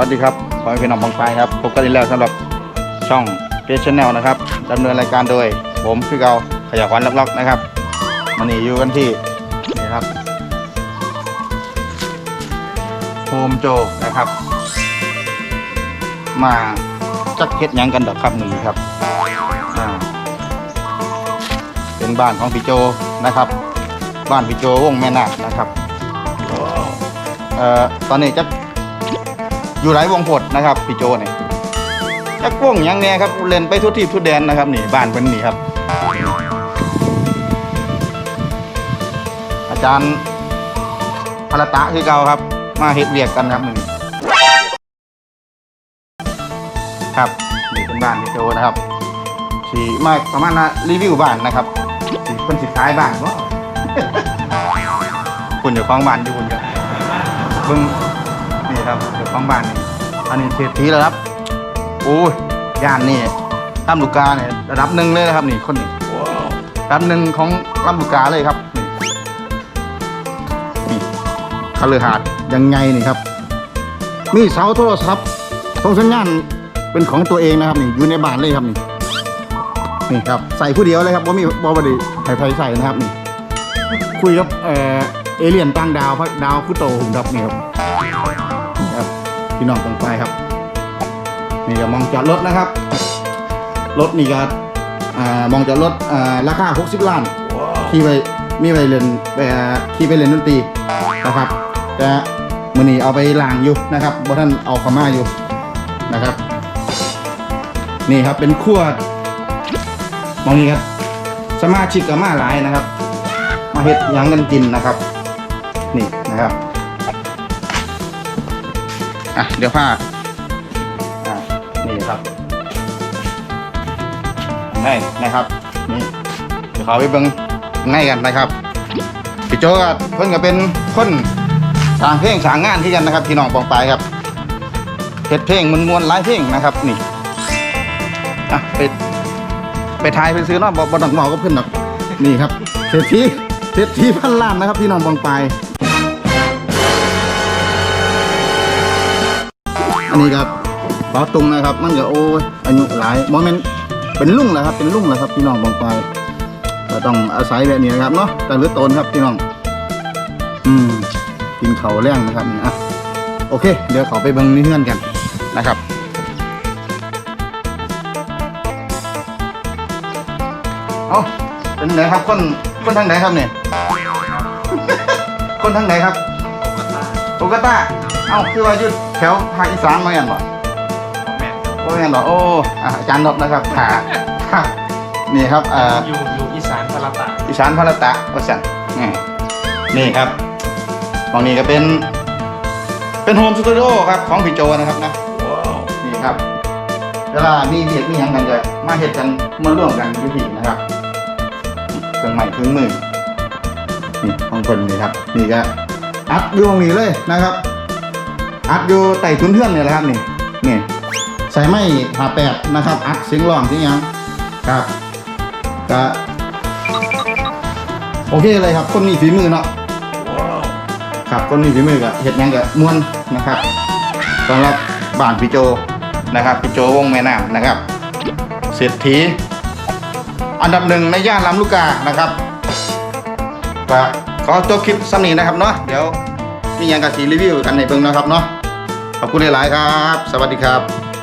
วัสดีครับขอให้พี่น้องบางไปครับพบกันอีกแล้วสำหรับช่องเพจชแนลนะครับดำเนินรายการโดย ผมคือเกาขยะควันล็อกๆนะครับมันนี่อยู่กันที่นี่ครับโฮมโจนะครับ มาจักเฮ็ดหยังกันดอกครับหนึ่งครับเป็นบ้านของพี่โจนะครับ บ้านพี่โจวงแม่นาคนะครับเอ่อตอนนี้จะ อยู่หลายวงผดนะครับพี่โจเนี่ยจักวงยังเนี่ยครับเล่นไปทุกที่ทุกแดนนะครับนี่บ้านเป็นนี่ครับ อาจารย์พลตะคือเก่าครับ มาเฮ็ดเวียกกันครับนี่ครับนี่เป็นบ้านพี่โจนะครับสีมาประมาณนะรีวิวบ้านนะครับสีเป็นสิขายบ้านวะคุณอยู่ของบ้านอยู่คุณครับเบิ่ง นี่ครับเจ้าของบ้านนี่อันนี้เศรษฐีแล้วครับโอ้ยย่านนี่ลำลูกกาเนี่ยระดับหนึ่งเลยนะครับนี่คนนี้ระดับหนึ่งของลำลูกกาเลยครับนี่นี่คาลือหาดยังไงนี่ครับ มีเสาโทรศัพท์ส่งสัญญาณเป็นของตัวเองนะครับนี่อยู่ในบ้านเลยครับนี่นี่ครับใส่ผู้เดียวเลยครับว่ามีบอบดีใครใครใส่นะครับนี่คุยกับเอเอเลี่ยนต่างดาวพระดาวพุโตหุ่นครับนี่ครับ พี่น้องตรงไปครับ นี่ก็มองจอดรถนะครับ รถนี่ก็อ่ามองจอดรถอ่าราคา 60 ล้านขี่ไปมีไปเล่นไปอ่าขี่ไปเล่นดนตรีนะครับแต่มือนี้เอาไปล้างอยู่นะครับบ่ท่านเอาเข้ามาอยู่นะครับ นี่ครับเป็นขั้วมองนี้ครับสมาชิกกับมาหลายนะครับ มาเฮ็ดหยังกันกินนะครับ นี่นะครับ อะเดี๋ยวผ้าอะนี่ครับง่ายนะครับนี่เดี๋ยวเขาไปเบิ่งง่ายกันนะครับพี่โจก็เพิ่นก็เป็นคนสางเพลงสางงานที่กันนะครับพี่น้องปองปายครับเฮ็ดเพลงมวนหลายเพลงนะครับนี่อะไปไปทายไปซื้อเนาะบ่บ่ต้องเมาก็เพิ่นหรอกนี่ครับเศรษฐีเศรษฐีพันล้านนะครับพี่น้องปองปาย อันนี้ครับเบาตุงนะครับ มันก็โอ้ยอายุหลายโมเมนต์เป็นลุ่งแล้วครับเป็นลุ่งแล้วครับพี่น้องบางไปก็ต้องอาศัยแบบนี้นะครับเนาะแต่ลือโตนครับพี่น้อง อืมกินเขาแรงนะครับนี่อะโอเค เดี๋ยวเขาไปเบิ่งนี่เพื่อนกันนะครับเอาเป็นไหนครับคนคนทางไหนครับเนี่ย คนทางไหนครับโอกาต้า เอ้าคือว่าอยุดแถวภาคอีสานมาอย่างบ่โอ้ยงบ่โอ้อะอาจารย์นบนะครับหาค่ะนี่ครับอ่าอยู่อยู่อีสานพลตะอีสานพระตะว่าสันนี่นี่ครับตรงนี้ก็เป็น เป็นโฮมสตูดิโอครับของพี่โจนะครับนะนี่ครับเวลามีเบียดมีหยังกันจะมาเห็ดกันมาร่วมกันอยู่ที่นะครับเครื่องใหม่เครื่องมือนี่ของคนนี่ครับ นี่ก็อัดอยู่ตรงนี้เลยนะครับ อัดอยู่ใต้ทุนเทื่อนเนี่ยแหละครับนี่นี่ใส่ไม้หาแปดนะครับ อัดเสียงร้องเสียงยังครับก็โอเคเลยครับคนมีฝีมือเนาะครับคนมีฝีมือก็เห็ดยังก็ม่วนนะครับสำหรับบ้านพี่โจนะครับพี่โจวงแม่น้ำนะครับเศรษฐีอันดับหนึ่งในย่านลำลูกกานะครับก็ขอจบคลิปซ้ำนี้นะครับเนาะเดี๋ยว มีหยังกับสีรีวิวกันในเบิ่งนะครับเนาะขอบคุณหลายๆครับ สวัสดีครับ